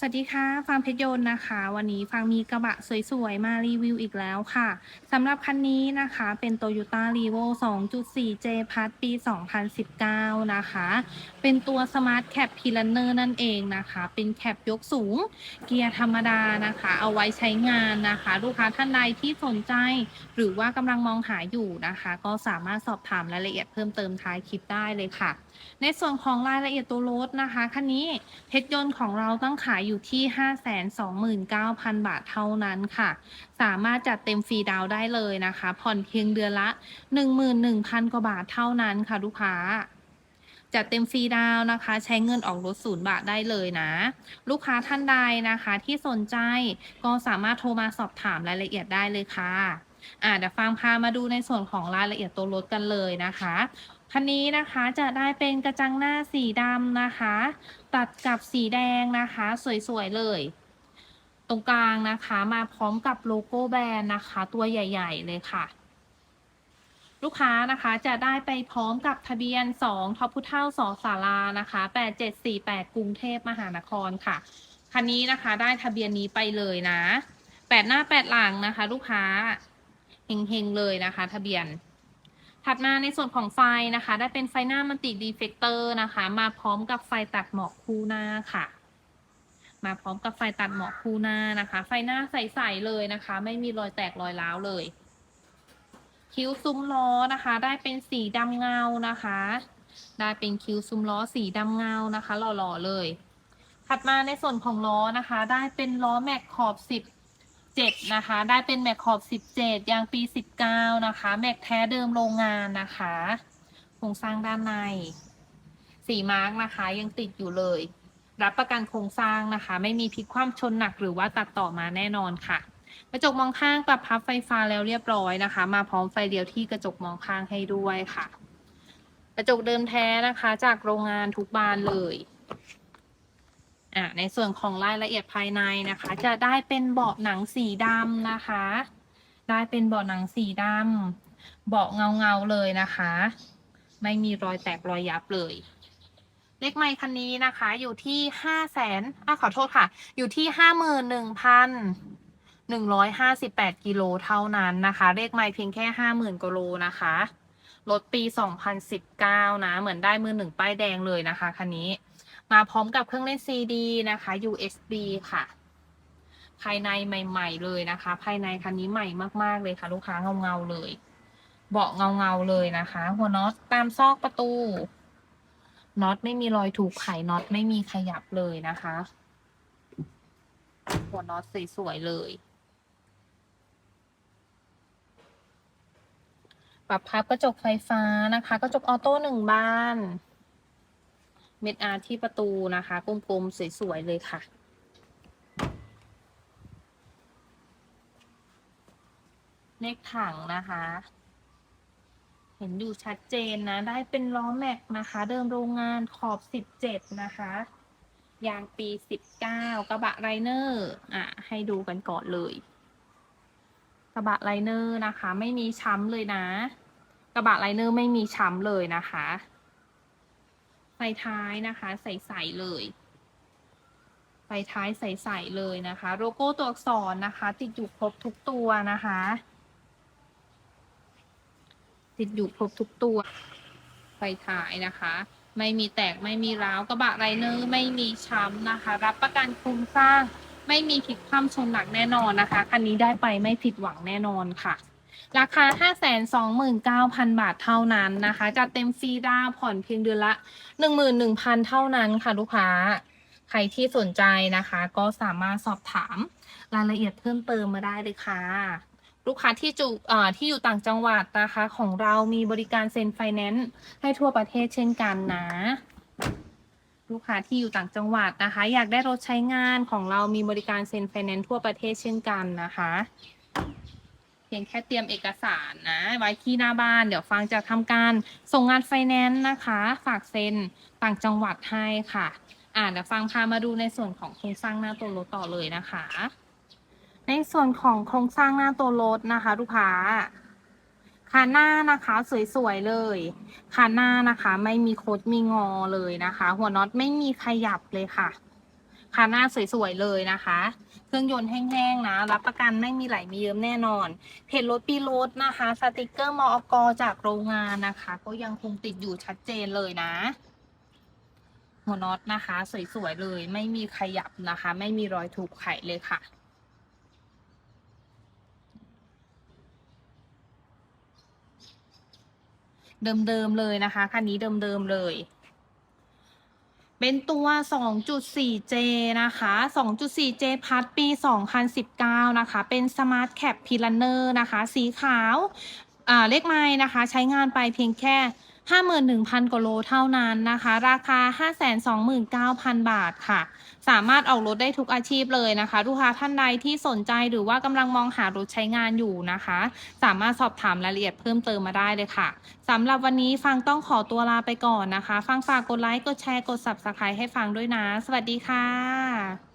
สวัสดีค่ะฟาร์มเพชรยนต์นะคะ วันนี้ฟางมีกระบะสวยๆ มารีวิวอีกแล้วค่ะสำหรับคันนี้นะคะเป็น Toyota r e v o 2.4 J พัดปี 2019 นะคะ เป็นตัว Smart Cap p i l a n n e r นั่นเองนะคะ เป็นแคปยกสูง เกียร์ธรรมดานะคะ เอาไว้ใช้งานนะคะ ลูกค้าท่านใดที่สนใจ หรือว่ากำลังมองหาอยู่นะคะ ก็สามารถสอบถามรายละเอียดเพิ่มเติมท้ายคลิปได้เลยค่ะ ในส่วนของรายละเอียดตัวรถนะคะคันนี้เพชรยนต์ของเราตั้งขายอยู่ที่ 529,000 บาทเท่านั้นค่ะ สามารถจัดเต็มฟรีดาวได้เลยนะคะ ผ่อนเพียงเดือนละ 11,000 กว่าบาทเท่านั้นค่ะลูกค้าจัดเต็มฟรีดาวน์นะคะ ใช้เงินออกรถศูนย์บาทได้เลยนะ ลูกค้าท่านใดนะคะที่สนใจก็สามารถโทรมาสอบถามรายละเอียดได้เลยค่ะอ่าเดี๋ยวฟังพามาดูในส่วนของรายละเอียดตัวรถกันเลยนะคะ คันนี้นะคะจะได้เป็นกระจังหน้าสีดำนะคะ ตัดกับสีแดงนะคะ สวยๆเลย ตรงกลางนะคะมาพร้อมกับโลโก้แบรนด์นะคะ ตัวใหญ่ๆเลยค่ะ ลูกค้านะคะจะได้ไปพร้อมกับทะเบียน 2ทอพุเท่าสอสารานะคะ 8748 กรุงเทพมหานครค่ะ คันนี้นะคะได้ทะเบียนนี้ไปเลยนะแปดหน้าแปดหลังนะคะ ลูกค้าเฮงๆเลยนะคะ ทะเบียน ถัดมาในส่วนของไฟนะคะ ได้เป็นไฟหน้ามันติดีเฟกเตอร์นะคะ มาพร้อมกับไฟตัดหมอกคู่หน้าค่ะ มาพร้อมกับไฟตัดหมอกคู่หน้านะคะ ไฟหน้าใสๆเลยนะคะ ไม่มีรอยแตกรอยร้าวเลย คิ้วซุ้มล้อนะคะ ได้เป็นสีดำเงานะคะ ได้เป็นคิ้วซุ้มล้อสีดำเงานะคะ หล่อๆเลย ถัดมาในส่วนของล้อนะคะ ได้เป็นล้อแม็กขอบสิ เจ็ดนะคะ ได้เป็นแม็กขอบสิบเจ็ดยางปีสิบเก้านะคะ แม็กแท้เดิมโรงงานนะคะโครงสร้างด้านใน สีมาร์กนะคะ ยังติดอยู่เลย รับประกันโครงสร้างนะคะ ไม่มีพลิกคว่ำชนหนักหรือว่าตัดต่อมาแน่นอนค่ะกระจกมองข้างปรับพับไฟฟ้าแล้วเรียบร้อยนะคะ มาพร้อมไฟเลี้ยวที่กระจกมองข้างให้ด้วยค่ะ กระจกเดิมแท้นะคะ จากโรงงานทุกบานเลย อ่าในส่วนของรายละเอียดภายในนะคะ จะได้เป็นเบาะหนังสีดำนะคะ ได้เป็นเบาะหนังสีดำเบาะเงาเงาๆเลยนะคะ ไม่มีรอยแตกรอยยับเลย เลขไมค์คันนี้นะคะ อยู่ที่ห้าแสนอะขอโทษค่ะ อยู่ที่ห้าหมื่นหนึ่งพันหนึ่งร้อยห้าสิบแปดกิโลเท่านั้นนะคะ เลขไมค์เพียงแค่ห้าหมื่นกิโลนะคะรถปีสองพันสิบเก้านะ เหมือนได้มือหนึ่งป้ายแดงเลยนะคะ คันนี้ มาพร้อมกับเครื่องเล่น CD นะคะ USB ค่ะ ภายในใหม่ ๆ เลยนะคะ ภายในคันนี้ใหม่มากๆเลยค่ะ ลูกค้าเงาๆเลย เบาะเงาๆเลยนะคะ หัวน็อตตามซอกประตูน็อตไม่มีรอยถูกไขน็อตไม่มีขยับเลยนะคะ หัวน็อตสวยๆเลย ปรับพับกระจกไฟฟ้านะคะ กระจกออโต้หนึ่งบาน เม็ดอาร์ที่ประตูนะคะ กลมๆ สวย ๆ เลยค่ะ เลขถังนะคะ เห็นอยู่ชัดเจนนะ ได้เป็นล้อแม็กนะคะ เดิมโรงงานขอบ 17 นะคะ ยางปี 19 กระบะไรเนอร์ อะ ให้ดูกันก่อนเลย กระบะไรเนอร์นะคะ ไม่มีช้ำเลยนะ กระบะไรเนอร์ไม่มีช้ำเลยนะคะ ไฟท้ายนะคะใสๆเลยไฟท้ายใสๆเลยนะคะ โลโก้ตัวอักษรนะคะ ติดอยู่ครบทุกตัวนะคะ ติดอยู่ครบทุกตัว ไฟท้ายนะคะ ไม่มีแตกไม่มีร้าวกระบะไรเนอร์ไม่มีช้ำนะคะ รับประกันโครงสร้าง ไม่มีพลิกคว่ำชนหนักแน่นอนนะคะ คันนี้ได้ไปไม่ผิดหวังแน่นอนค่ะ ราคา 529,000 บาทเท่านั้นนะคะจัดเต็มฟรีดาวผ่อนเพียงเดือนละ 11,000 เท่านั้นค่ะลูกค้า ใครที่สนใจนะคะ ก็สามารถสอบถามรายละเอียดเพิ่มเติมมาได้เลยค่ะ ลูกค้าที่จุที่อยู่ต่างจังหวัดนะคะของเรามีบริการเซ็นไฟแนนซ์ให้ทั่วประเทศเช่นกันนะลูกค้าที่อยู่ต่างจังหวัดนะคะ อยากได้รถใช้งานของเรามีบริการเซ็นไฟแนนซ์ทั่วประเทศเช่นกันนะคะ เพียงแค่เตรียมเอกสารนะ ไว้ที่หน้าบ้าน เดี๋ยวฟังจะทำการส่งงานไฟแนนซ์นะคะ ฝากเซ็นต่างจังหวัดให้ค่ะ อ่าเดี๋ยวฟังพามาดูในส่วนของโครงสร้างหน้าตัวรถต่อเลยนะคะ ในส่วนของโครงสร้างหน้าตัวรถนะคะลูกค้าคันหน้านะคะสวยๆเลยคันหน้านะคะ ไม่มีโคดมีงอเลยนะคะ หัวน็อตไม่มีขยับเลยค่ะ คาหน้าสวยๆเลยนะคะ เครื่องยนต์แห้งๆนะ รับประกันไม่มีไหลมีเยิ้มแน่นอน เพจรถปีรถนะคะ สติกเกอร์มอกจากโรงงานนะคะ ก็ยังคงติดอยู่ชัดเจนเลยนะ หัวน็อตนะคะ สวยๆเลย ไม่มีขยับนะคะ ไม่มีรอยถูกไขเลยค่ะเดิมๆเลยนะคะคันนี้เดิมๆเลย เป็นตัว 2.4J นะคะ 2.4J พัดปี 2019 นะคะ เป็น Smart Cap p i l a n e r นะคะ สีขาว อ่า เลขไม้นะคะ ใช้งานไปเพียงแค่ 51,000กว่าโลเท่านั้นนะคะ ราคา 529,000 บาทค่ะ สามารถออกรถได้ทุกอาชีพเลยนะคะ ลูกค้าท่านใดที่สนใจหรือว่ากำลังมองหารถใช้งานอยู่นะคะ สามารถสอบถามรายละเอียดเพิ่มเติมมาได้เลยค่ะสำหรับวันนี้ฟังต้องขอตัวลาไปก่อนนะคะ ฟังฝากกดไลค์ กดแชร์ กด Subscribe ให้ฟังด้วยนะ สวัสดีค่ะ